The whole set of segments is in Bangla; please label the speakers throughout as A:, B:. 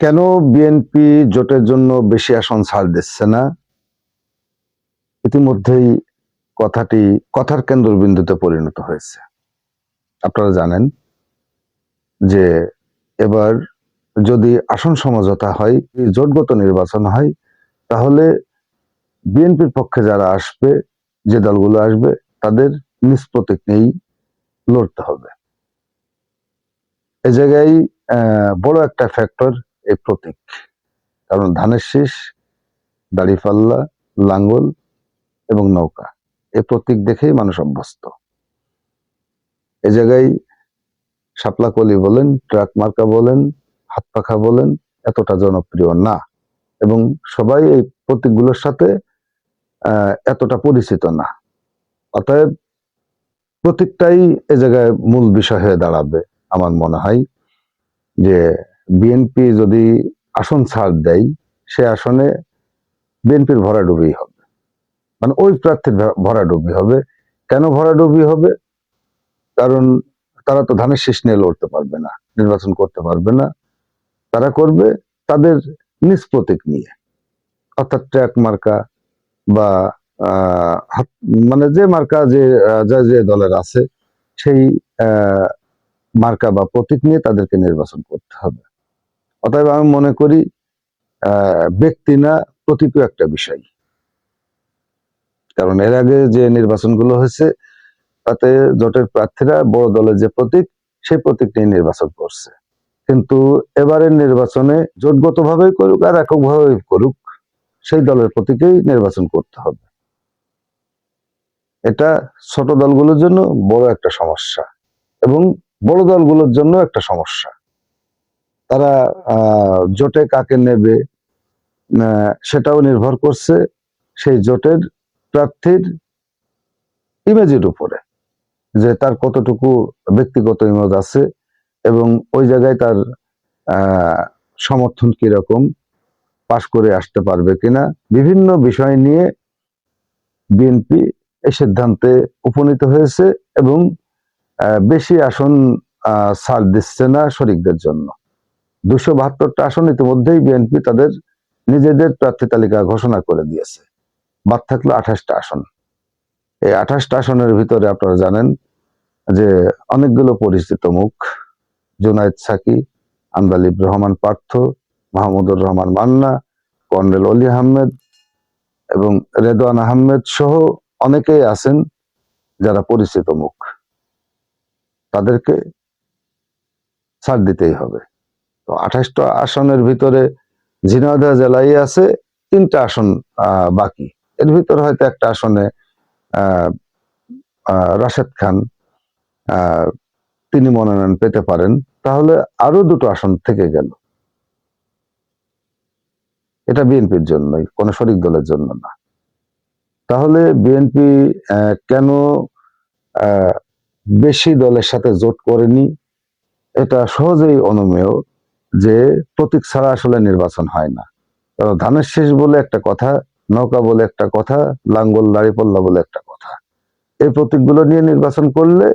A: কেন বিএনপি জোটের জন্য বেশি আসন ছাড় দিচ্ছে না? ইতিমধ্যেই কথাটি কথার কেন্দ্রবিন্দুতে পরিণত হয়েছে। আপনারা জানেন যে এবার যদি আসন সমঝোতা হয়, জোটগত নির্বাচন হয়, তাহলে বিএনপির পক্ষে যারা আসবে, যে দলগুলো আসবে, তাদের নিষ্প্রতীক নিয়েই লড়তে হবে। এ জায়গায় বড় একটা ফ্যাক্টর এই প্রতীক। কারণ ধানের শীষ, দাড়িপাল্লা, লাঙ্গল এবং নৌকা এই প্রতীক দেখেই মানুষ অভ্যস্ত। এ জায়গায় শাপলা কলি বলেন, ট্রাক মার্কা বলেন, হাত পাখা বলেন, এতটা জনপ্রিয় না। এবং সবাই এই প্রতীকগুলোর সাথে এতটা পরিচিত না। অতএব প্রতীকটাই এ জায়গায় মূল বিষয় হয়ে দাঁড়াবে, আমার মনে হয়, যে বিএনপি যদি আসন ছাড় দেয়, সে আসনে বিএনপির ভরাডুবি হবে। মানে ওই প্রার্থীর ভরা- ভরাডুবি হবে। কেন ভরাডুবি হবে? কারণ তারা তো ধানের শীষ নিয়ে লড়তে পারবে না, নির্বাচন করতে পারবে না। তারা করবে তাদের নিজ প্রতীক নিয়ে। অর্থাৎ ট্র্যাক মার্কা বা মানে যে মার্কা যে যা যে দলের আছে, সেই মার্কা বা প্রতীক নিয়ে তাদেরকে নির্বাচন করতে হবে। অতএব আমি মনে করি ব্যক্তি না, প্রতীকও একটা বিষয়। কারণ এর আগে যে নির্বাচনগুলো হয়েছে, তাতে জোটের প্রার্থীরা বড় দলের যে প্রতীক, সেই প্রতীক নিয়ে নির্বাচন করছে। কিন্তু এবারের নির্বাচনে জোটগত ভাবেই করুক আর এককভাবেই করুক, সেই দলের প্রতীকেই নির্বাচন করতে হবে। এটা ছোট দলগুলোর জন্য বড় একটা সমস্যা এবং বড় দলগুলোর জন্য একটা সমস্যা। তারা জোটে কাকে নেবে সেটাও নির্ভর করছে সেই জোটের প্রার্থীর ইমেজের উপরে, যে তার কতটুকু ব্যক্তিগত ইমেজ আছে এবং ওই জায়গায় তার সমর্থন কীরকম, পাশ করে আসতে পারবে কিনা, বিভিন্ন বিষয় নিয়ে বিএনপি এই সিদ্ধান্তে উপনীত হয়েছে এবং বেশি আসন ছাড় দিচ্ছে না শরিকদের জন্য। দুশো বাহাত্তরটা আসন ইতিমধ্যেই বিএনপি তাদের নিজেদের প্রার্থী তালিকা ঘোষণা করে দিয়েছে। বাদ থাকল আঠাশটা আসন। এই আঠাশটা আসনের ভিতরে আপনারা জানেন যে অনেকগুলো পরিচিত মুখ, জুনায়েদ সাকি আন্দালিব রহমান পার্থ, মাহমুদুর রহমান মান্না, কর্নেল অলি আহমেদ এবং রেদওয়ান আহমেদ সহ অনেকেই আছেন যারা পরিচিত মুখ। তাদেরকে ছাড় দিতেই হবে। তো আঠাশটা আসনের ভিতরে ঝিনাইদহ জেলায় আছে, তিনটা আসন বাকি। এর ভিতরে হয়তো একটা আসনে রাশেদ খান তিনি মনোনয়ন পেতে পারেন, তাহলে আরও দুটো আসন থেকে গেল। এটা বিএনপির জন্যই, কোন শরিক দলের জন্য না। তাহলে বিএনপি কেন বেশি দলের সাথে জোট করেনি? এটা সহজেই অনুমেয়। যে প্রতীক ছাড়া আসলে নির্বাচন হয় না। কারণ ধানের শেষ বলে একটা কথা, নৌকা বলে একটা কথা, লাঙ্গল দাড়িপাল্লা বলে একটা কথা। এই প্রতীকগুলো নিয়ে নির্বাচন করলে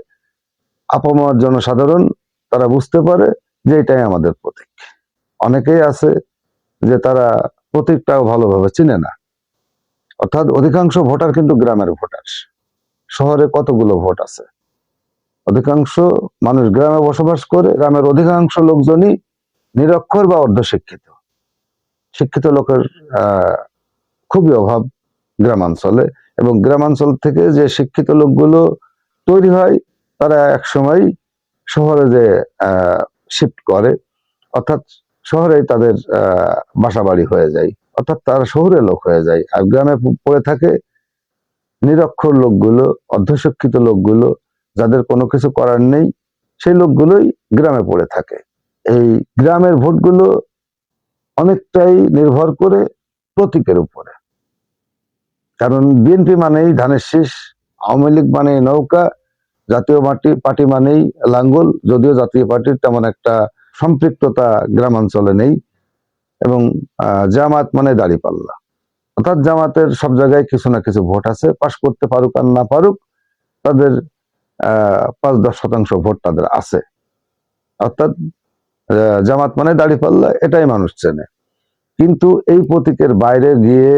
A: আপামর জনসাধারণ তারা বুঝতে পারে যে এটাই আমাদের প্রতীক। অনেকেই আছে যে তারা প্রতীকটাও ভালোভাবে চিনে না। অর্থাৎ অধিকাংশ ভোটার কিন্তু গ্রামের ভোটার। শহরে কতগুলো ভোট আছে? অধিকাংশ মানুষ গ্রামে বসবাস করে, গ্রামের অধিকাংশ লোকজনই নিরক্ষর বা অর্ধশিক্ষিত। শিক্ষিত লোকের খুবই অভাব গ্রামাঞ্চলে এবং গ্রামাঞ্চল থেকে যে শিক্ষিত লোকগুলো তৈরি হয় তারা এক সময় শহরে যে শিফট করে অর্থাৎ শহরেই তাদের আহ, বাসাবাড়ি হয়ে যায় অর্থাৎ তারা শহরে লোক হয়ে যায়। আর গ্রামে পড়ে থাকে নিরক্ষর লোকগুলো অর্ধশিক্ষিত লোকগুলো যাদের কোনো কিছু করার নেই সেই লোকগুলোই গ্রামে পড়ে থাকে। এই গ্রামের ভোটগুলো অনেকটাই নির্ভর করে প্রতীকের উপরে। কারণ বিএনপি মানেই ধানের শীষ, আওয়ামী লীগ মানে নৌকা, জাতীয় পার্টি পার্টি মানেই লাঙ্গল, যদিও জাতীয় পার্টির তেমন একটা সম্পৃক্ততা গ্রামাঞ্চলে নেই এবং জামাত মানে দাঁড়িপাল্লা। অর্থাৎ জামাতের সব জায়গায় কিছু না কিছু ভোট আছে, পাশ করতে পারুক আর না পারুক, তাদের আহ পাঁচ দশ শতাংশ ভোট তাদের আছে। অর্থাৎ জামাত মানে দাড়িপাল্লা এটাই মানুষ চেনে। কিন্তু এই প্রতীকের বাইরে গিয়ে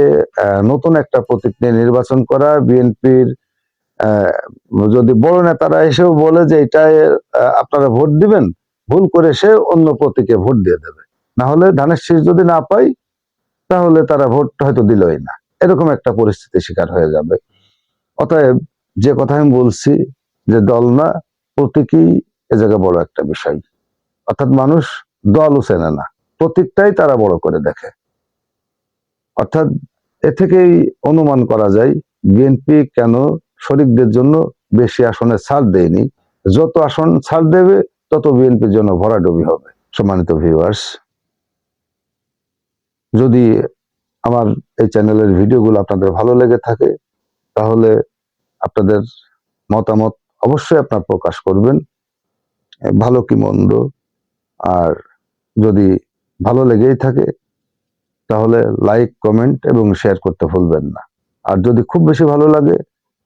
A: নতুন একটা প্রতীক নিয়ে নির্বাচন করা, বিএনপির যদি বড় নেতারা এসেও বলে যে এটাই আপনারা ভোট দিবেন, ভুল করে সে অন্য প্রতীকে ভোট দিয়ে দেবে। না হলে ধানের শীষ যদি না পাই, তাহলে তারা ভোট হয়তো দিলই না। এরকম একটা পরিস্থিতি শিকার হয়ে যাবে। অতএব যে কথা আমি বলছি, যে দল না, প্রতীকই এ জায়গায় বড় একটা বিষয়। অর্থাৎ মানুষ দলও চেনে না। প্রতীকটাই তারা বড় করে দেখে। অর্থাৎ এ থেকেই অনুমান করা যায়, বিএনপি কেন শরিকদের জন্য বেশি আসনে ছাড় দেয়নি। যত আসন ছাড় দেবে, তত বিএনপির জন্য ভরাডুবি হবে। সম্মানিত ভিউয়ার্স যদি আমার এই চ্যানেলের ভিডিওগুলো আপনাদের ভালো লেগে থাকে, তাহলে আপনাদের মতামত অবশ্যই আপনার প্রকাশ করবেন। ভালো কি মন্দ আর যদি ভালো লেগেই থাকে, তাহলে লাইক কমেন্ট এবং শেয়ার করতে ভুলবেন না। আর যদি খুব বেশি ভালো লাগে,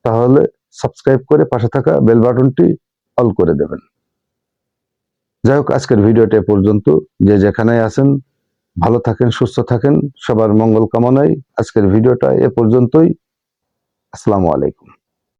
A: তাহলে সাবস্ক্রাইব করে পাশে থাকা বেল বাটনটি অল করে দেবেন। যাই হোক, আজকের ভিডিওটা পর্যন্ত। যে যেখানে আছেন, ভালো থাকেন, সুস্থ থাকেন, সবার মঙ্গল কামনায় আজকের ভিডিওটা এ পর্যন্তই। আসসালামু আলাইকুম।